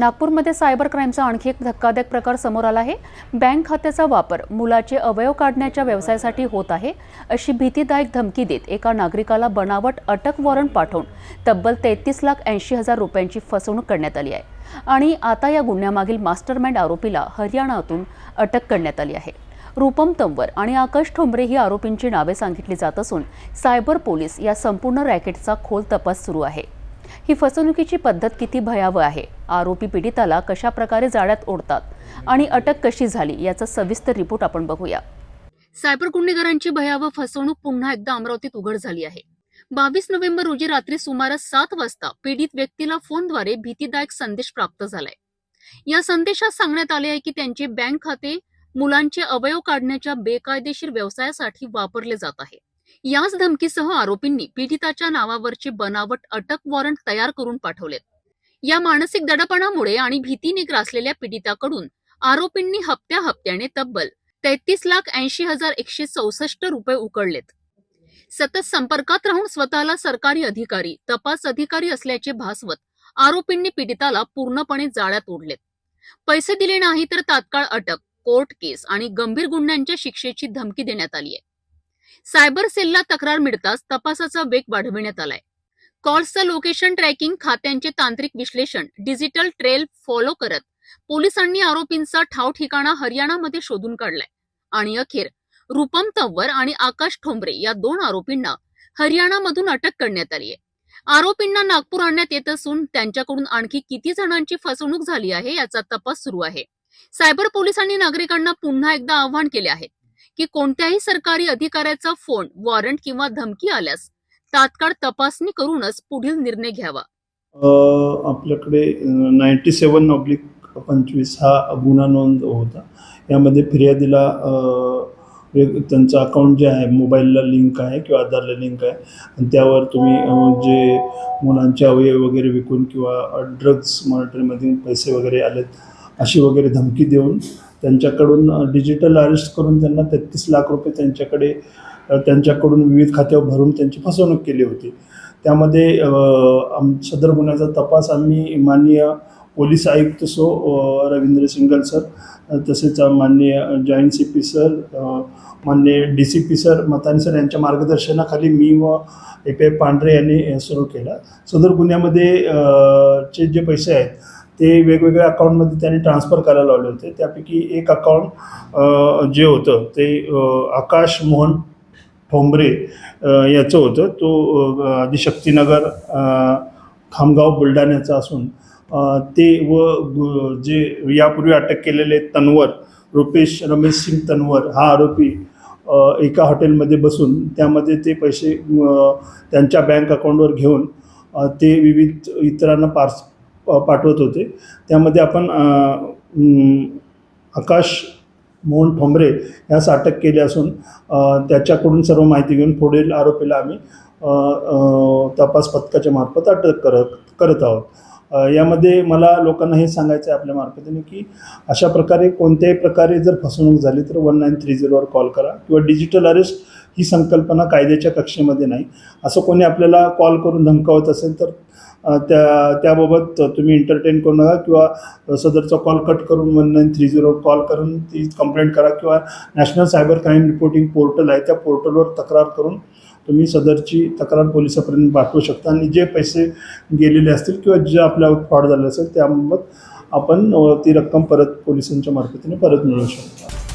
नागपूरमध्ये सायबर क्राईमचा आणखी एक धक्कादायक प्रकार समोर आला आहे. बँक खात्याचा वापर मुलाचे अवयव काढण्याच्या व्यवसायासाठी होत आहे. अशी भीतीदायक धमकी देत एका नागरिकाला बनावट अटक वॉरंट पाठवून तब्बल तेहतीस लाख ऐंशी हजार रुपयांची फसवणूक करण्यात आली आहे. आणि आता या गुन्ह्यामागील मास्टरमाइंड आरोपीला हरियाणातून अटक करण्यात आली आहे. रूपम तंवर आणि आकाश ठोंबरे ही आरोपींची नावे सांगितली जात असून सायबर पोलीस या संपूर्ण रॅकेटचा खोल तपास सुरू आहे. ही फसवणुकीची पद्धत किती भयावह आहे? आरोपी पीडिताला कशा प्रकारे जाळ्यात ओढतात? आणि अटक कशी झाली? याचा सविस्तर रिपोर्ट आपण बघूया. सायबर गुन्हेगारांची भयावह फसवणूक पुन्हा एकदा अमरावतीत उघड झाली आहे. बावीस नोव्हेंबर रोजी रात्री सुमारे सात वाजता पीडित व्यक्तीला फोनद्वारे भीतीदायक संदेश प्राप्त झालाय. या संदेशात सांगण्यात आले आहे की त्यांचे बँक खाते मुलांचे अवयव काढण्याच्या बेकायदेशीर व्यवसायासाठी वापरले जात आहे. याच धमकीसह आरोपींनी पीडिताच्या नावावरचे बनावट अटक वॉरंट तयार करून पाठवलेत. या मानसिक दडपणामुळे आणि भीतीने ग्रासलेल्या पीडिताकडून आरोपींनी हप्त्या हप्त्याने तब्बल तेहतीस लाख ऐंशी हजार एकशे चौसष्ट रुपये उकळलेत. सतत संपर्कात राहून स्वतःला सरकारी अधिकारी तपास अधिकारी असल्याचे भासवत आरोपींनी पीडिताला पूर्णपणे जाळ्यात ओढलेत. पैसे दिले नाही तर तात्काळ अटक कोर्ट केस आणि गंभीर गुन्ह्यांच्या शिक्षेची धमकी देण्यात आली आहे सायबर सेलला तक्रार मिळताच तपासाचा वेग वाढविण्यात आलाय. कॉल्सचं लोकेशन ट्रॅकिंग खात्यांचे तांत्रिक विश्लेषण डिजिटल ट्रेल फॉलो करत पोलिसांनी आरोपींचा ठाव ठिकाणा हरियाणामध्ये शोधून काढलाय. आणि अखेर रूपम तव्वर आणि आकाश ठोंबरे या दोन आरोपींना हरियाणामधून अटक करण्यात आली आहे आरोपींना नागपूर आणण्यात येत असून त्यांच्याकडून आणखी किती जणांची फसवणूक झाली आहे याचा तपास सुरू आहे. सायबर पोलिसांनी नागरिकांना पुन्हा एकदा आवाहन केले आहे. की कोणत्याही सरकारी अधिकाऱ्याचा फोन वॉरंट किंवा धमकी आल्यास तात्काळ तपासणी करूनच पुढील निर्णय घ्यावा. आपल्याकडे नाईन्टी सेवन ऑब्लिक पंचवीस हा गुन्हा नोंद होता. यामध्ये फिर्यादीला त्यांचं अकाउंट जे आहे मोबाईलला लिंक आहे किंवा आधारला लिंक आहे. आणि त्यावर तुम्ही जे मुलांचे अवयव वगैरे विकून किंवा ड्रग्स मॉनिटरीमधून पैसे वगैरे आलेत अशी वगैरे धमकी देऊन त्यांच्याकडून डिजिटल अरेस्ट करून त्यांना तेहतीस लाख रुपये त्यांच्याकडे त्यांच्याकडून विविध खात्यावर भरून त्यांची फसवणूक केली होती. त्यामध्ये आम सदर गुन्ह्याचा तपास आम्ही माननीय पोलीस आयुक्त सो रवींद्र सिंगल सर तसेच माननीय जॉईंट सी पी सर माननीय D C P sir Matani sir यांच्या मार्गदर्शनाखाली मी व ए पी आय पांढरे यांनी सुरू केला. सदर गुन्ह्यामध्ये चे जे पैसे आहेत ते वेगवेगळ्या अकाउंटमध्ये त्यांनी ट्रान्सफर करायला लावले होते. त्यापैकी एक अकाउंट जे होतं ते आकाश मोहन ठोंबरे याचं होतं. तो अ, आदिशक्तीनगर खामगाव बुलढाण्याचा असून ते व जे यापूर्वी अटक केलेले तन्वर रुपेश रमेश सिंग तन्वर हा आरोपी एका हॉटेलमध्ये बसून त्यामध्ये ते पैसे त्यांच्या बँक अकाउंटवर घेऊन ते विविध इतरांना पार्स पाठवत होते. त्यामध्ये आपण आकाश मोहन ठोंबरे यास अटक केली असून त्याच्याकडून सर्व माहिती घेऊन पुढील आरोपीला आम्ही तपास पथकाच्या मार्फत अटक करत करत आहोत. यामध्ये मला लोकांना हे सांगायचं आहे आपल्या मार्फतीने की अशा प्रकारे कोणत्याही प्रकारे जर फसवणूक झाली तर वन नाईन थ्री झिरोवर कॉल करा किंवा डिजिटल अरेस्ट ही संकल्पना कायद्याच्या कक्षेमध्ये नाही. असं कोणी आपल्याला कॉल करून धमकावत असेल तर त्या त्याबाबत तुम्ही एंटरटेन करू नका किंवा सदरचा कॉल कट करून one nine three zero call करून ती कंप्लेंट करा किंवा national cyber crime reporting portal आहे त्या पोर्टलवर तक्रार करून तुम्ही सदरची तक्रार पोलिसापर्यंत पाठवू शकता. आणि जे पैसे गेलेले असतील किंवा जे आपल्या फ्रॉड झाले असेल त्याबाबत आपण ती रक्कम परत पोलिसांच्या मार्फतीने परत मिळवू शकतो.